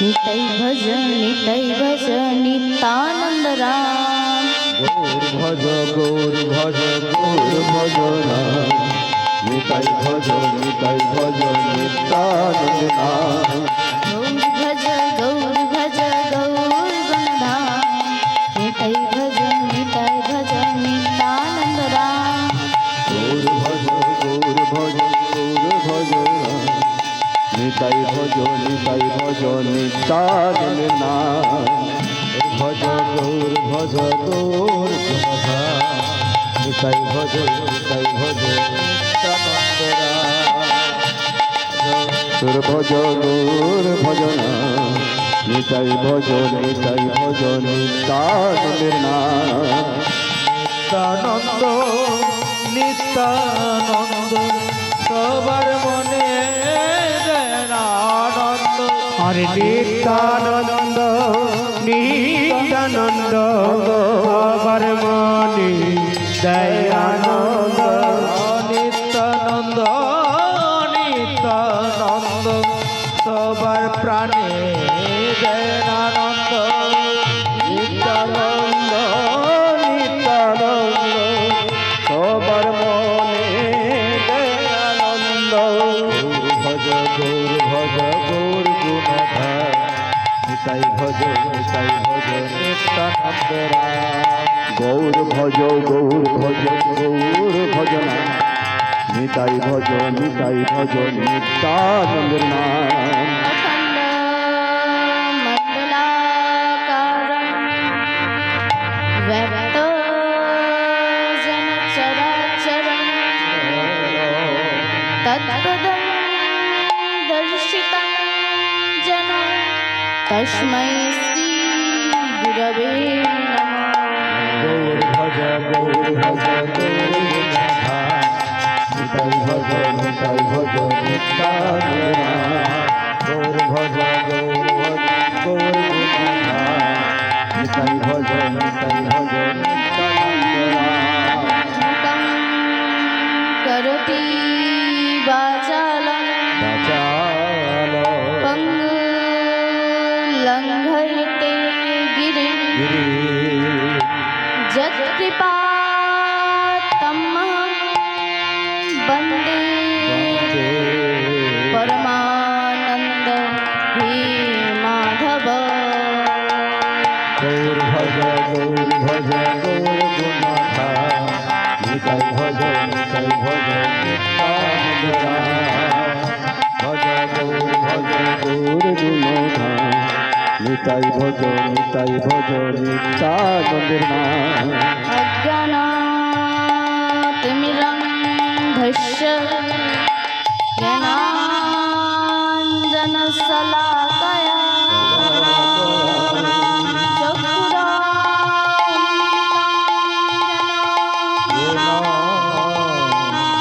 নিতাই ভজ নিতাই ভজ নিত্যানন্দ রাম গৌর ভজ গৌর ভজ গৌর ভজ নাম নিতাই ভজ নিতাই ভজ নিতাই ভজ নিতাই ভজ নিত্যানন্দ নাম। ভজ গৌর ভজ গৌর নিতাই ভজ নিতাই ভজ তোর ভজ গৌর ভজনা নিতাই ভজ নিতাই ভজ নিত্যানন্দের নাম নিত্যানন্দ নিত্যানন্দ। হরে নিত্যানন্দ নিত্যানন্দ সবার মনে দয়ানন্দ। গৌর ভজ গৌর গুণধা নিতাই ভজ নিতাই ভজ নিত্যানন্দ গৌর ভজ গৌর ভজ, গৌর ভজনা। নিতাই ভজ নিতাই ভজ নিত্যানন্দের নাম তস্मै শ্রী গুরবে গৌর ভজ গৌর ভজ নিতাই ভজ নিতাই ভজ গৌর ভজ গৌর ভজ গৌর নিতাই ভজ নিতাই ভজ যৎকৃপাতমহং বন্দে বন্দে পরমানন্দ হে মাধব গৌর ভজ গৌর ভজ গৌর গুণধা নিতাই ভজ নিতাই ভজ নিতাই ভজ নিতাই ভজ নিত্যানন্দের নাম অজ্ঞানাতিমিরং ধস্য জ্ঞানাঞ্জনশলাকয়া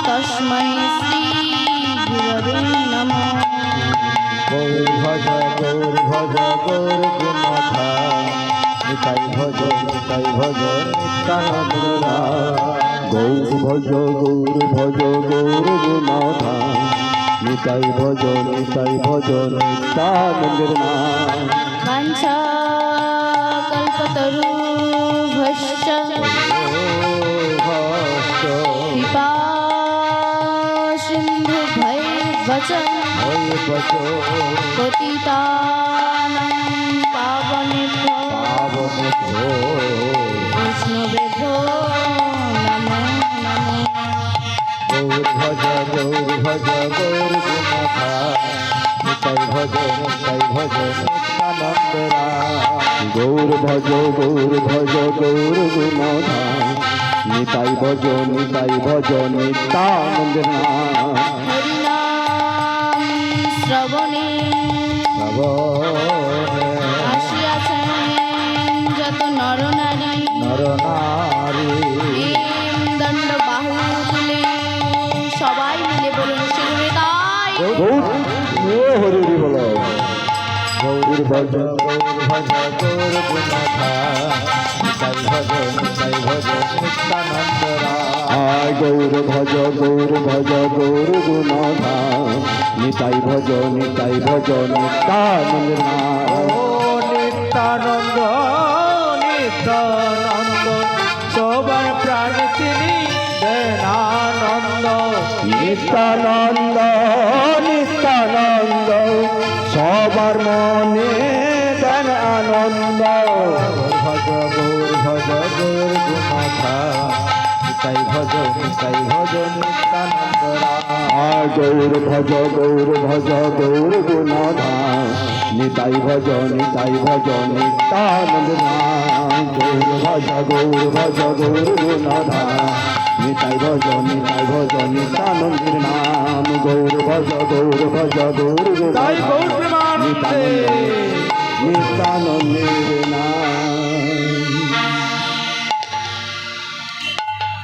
তস্मै শ্রী গুরবে নমঃ। ভজ গৌর ভজ গৌর গুণধা নিতাই ভজ নিতাই ভজ নিত্যানন্দের নাম গৌর ভজ গৌর ভজ গৌর গুণধা নিতাই ভজ নিতাই ভজ নিত্যানন্দের নাম বাঞ্ছা কল্পতরুভশ্চ কৃপা সিন্ধু পতিতানাং পাবনেভ্যো বৈষ্ণবেভ্যো নমো নমো গৌর ভজ গৌর ভজ গৌর গুণধা নিতাই ভজ নিতাই ভজ নিত্যানন্দ গৌর ভজ নরনারী নর দণ্ড বাহু তুলে সবাই মিলে বলুন হরি হরি বলো। গৌর ভজ গৌর ভজ গৌর গুণধা নিতাই ভজ নিতাই ভজ নিত্যানন্দ গৌর ভজ গৌর ভজ গৌর গুণধা নিতাই ভজ নিতাই ভজ নিত্যানন্দ নিত্যানন্দ। নিত্যানন্দ সবার প্রাণ তিনি দেন আনন্দ। নিত্যানন্দ নিত্যানন্দ সবার মনে দেন আনন্দ। ভজ গৌর ভজ গৌর গুণধা নিতাই ভজ নিতাই ভজ নিত্যানন্দ গৌর ভজ গৌর ভজ গৌর গুণধা। নিতাই ভজ নিতাই ভজ নিতানন্দ গৌর ভজ গৌর ভজ গৌর গুণধা নিতাই ভজ নিতাই ভজ নিত্যানন্দের নাম। গৌর ভজ গৌর ভজ গৌর নিতানন্দ গুণধা গৌর নাম।